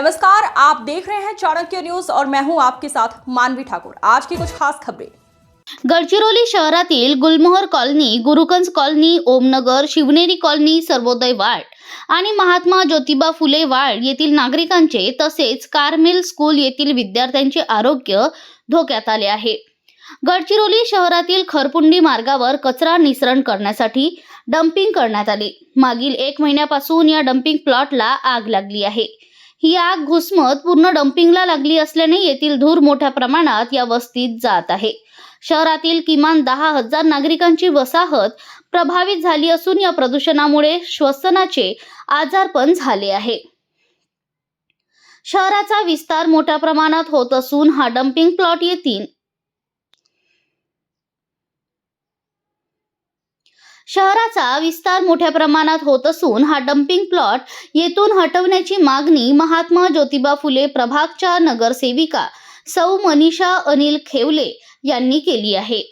नमस्कार आप देख रहे हैं चाणक्य न्यूज और मैं हूं आपके साथ मानवी ठाकुर। आज की कुछ खास खबरें। गडचिरोली शहरातील Gulmohar colony Gurukunj colony Omnagar Shivneri colony Sarvodaya ward आणि महात्मा ज्योतिबा फुले वार्ड येथील नागरिकांचे तसेच कार्मेल स्कूल येथील विद्यार्थ्यांचे आरोग्य धोक्यात आले आहे. गडचिरोली शहरातील खरपुंडी मार्गावर कचरा निसरण करण्यासाठी डम्पिंग करण्यात आले. मागील एक महिन्यापासून या डम्पिंग प्लॉटला आग लागली आहे. ही आग घुसमत पूर्ण डम्पिंगला लागली असल्याने येथील धूर मोठ्या प्रमाणात या वस्तीत जात आहे. शहरातील किमान दहा हजार नागरिकांची वसाहत प्रभावित झाली असून या प्रदूषणामुळे श्वसनाचे आजारपण झाले आहे. शहराचा विस्तार मोठ्या प्रमाणात होत असून हा डम्पिंग प्लॉट येथील शहराचा विस्तार मोठ्या प्रमाणात होत असून हा डम्पिंग प्लॉट येथून हटवण्याची मागणी महात्मा ज्योतिबा फुले प्रभागच्या नगरसेविका सौ मनीषा अनिल खेवले यांनी केली आहे.